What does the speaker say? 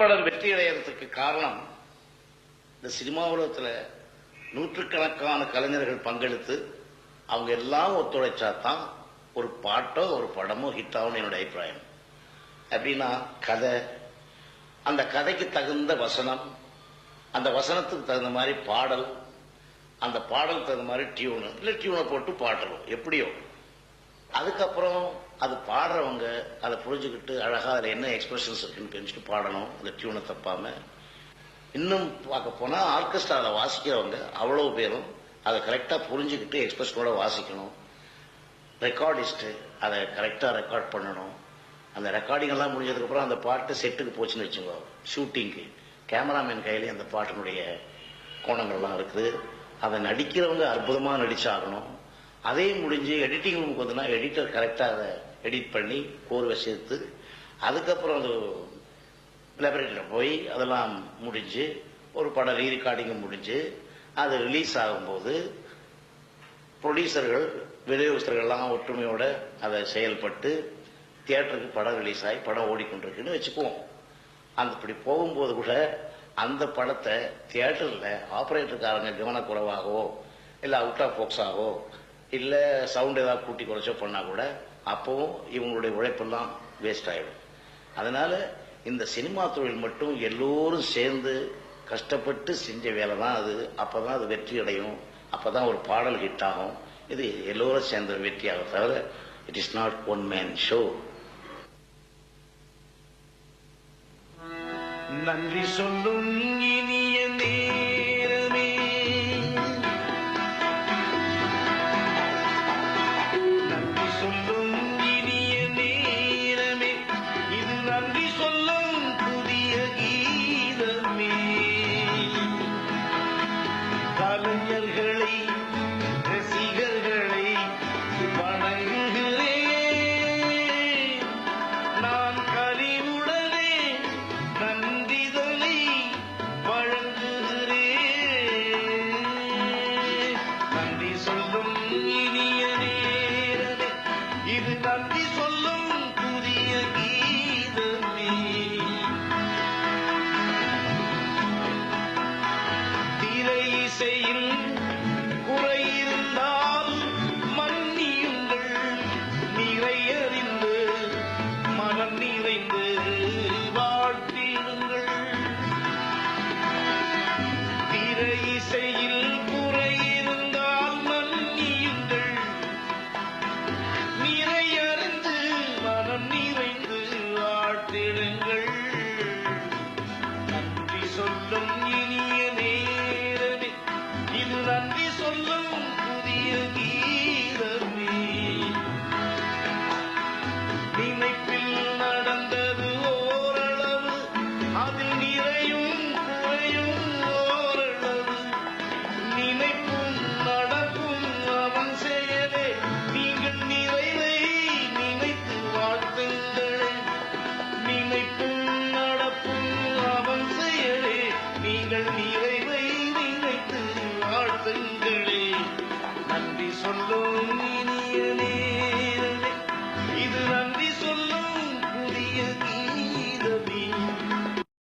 படம் வெற்றி அடையறதுக்கு காரணம் இந்த சினிமா உலகத்தில் நூற்றுக்கணக்கான கலைஞர்கள் பங்கெடுத்து அவங்க எல்லாம் ஒத்துழைச்சா தான் ஒரு பாட்டோ ஒரு படமோ ஹிட் ஆகும் என்னுடைய அபிப்பிராயம். அப்படின்னா கதை. அந்த கதைக்கு தகுந்த வசனம் அந்த வசனத்துக்கு தகுந்த மாதிரி பாடல் அந்த பாடல் தகுந்த மாதிரி டியூனு இல்லை டியூனை போட்டு பாடலும் எப்படியோ. அதுக்கப்புறம் அது பாடுறவங்க அதை புரிஞ்சுக்கிட்டு அழகா அதில் என்ன எக்ஸ்பிரஷன்ஸ் இருக்குன்னு தெரிஞ்சுட்டு பாடணும் அந்த டியூனை தப்பாம. இன்னும் பார்க்க போனால் ஆர்கெஸ்ட்ராவில் வாசிக்கிறவங்க அவ்வளோ பேரும் அதை கரெக்டாக புரிஞ்சுக்கிட்டு எக்ஸ்பிரஷனோட வாசிக்கணும். ரெக்கார்டிஸ்ட்டு அதை கரெக்டாக ரெக்கார்ட் பண்ணணும். அந்த ரெக்கார்டிங் எல்லாம் முடிஞ்சதுக்கப்புறம் அந்த பாட்டு செட்டுக்கு போச்சுன்னு வச்சுக்கோ ஷூட்டிங்க்கு கேமராமேன் கையிலேயே அந்த பாட்டினுடைய கோணங்கள்லாம் இருக்குது. அதை நடிக்கிறவங்க அற்புதமாக நடிச்சாகணும். அதையும் முடிஞ்சு எடிட்டிங் ரூமுக்கு வந்துன்னா எடிட்டர் கரெக்டாக அதை எடிட் பண்ணி கோர்வை சேர்த்து அதுக்கப்புறம் அது லெபரேட்டரியில் போய் அதெல்லாம் முடிஞ்சு ஒரு படம் ரீ ரெக்கார்டிங்கும் முடிஞ்சு அது ரிலீஸ் ஆகும்போது ப்ரொடியூசர்கள் விநியோகஸ்தர்கள்லாம் ஒற்றுமையோட அதை செயல்பட்டு தியேட்டருக்கு படம் ரிலீஸ் ஆகி படம் ஓடிக்கொண்டிருக்குன்னு வச்சுக்குவோம். அந்த இப்படி போகும்போது கூட அந்த படத்தை தியேட்டரில் ஆப்ரேட்டருக்காரங்க கவனக்குறைவாகவோ இல்லை அவுட் ஆஃப் ஃபோக்ஸாகவோ இல்லை சவுண்ட் ஏதாவது கூட்டி குறைச்சோ பண்ணால் கூட அப்பவும் இவங்களுடைய உழைப்பெல்லாம் வேஸ்ட் ஆகிடும் அதனால இந்த சினிமா தொழில் மட்டும் எல்லோரும் சேர்ந்து கஷ்டப்பட்டு செஞ்ச வேலை தான் அது. அப்பதான் அது வெற்றி அடையும் அப்பதான் ஒரு பாடல் ஹிட் ஆகும். இது எல்லோரும் சேர்ந்த வெற்றியாக தவிர it is not one man show நன்றி சொல்லும் இனிய நீ. நன்றி சொல்லும் இனிய நேரமே. இது நன்றி சொல்லும் புதிய கீதமே. திரை இசையில் குறையிருந்தால் மன்னியுங்கள் நிறையறிந்து மனம் நிறைந்து மனம் me.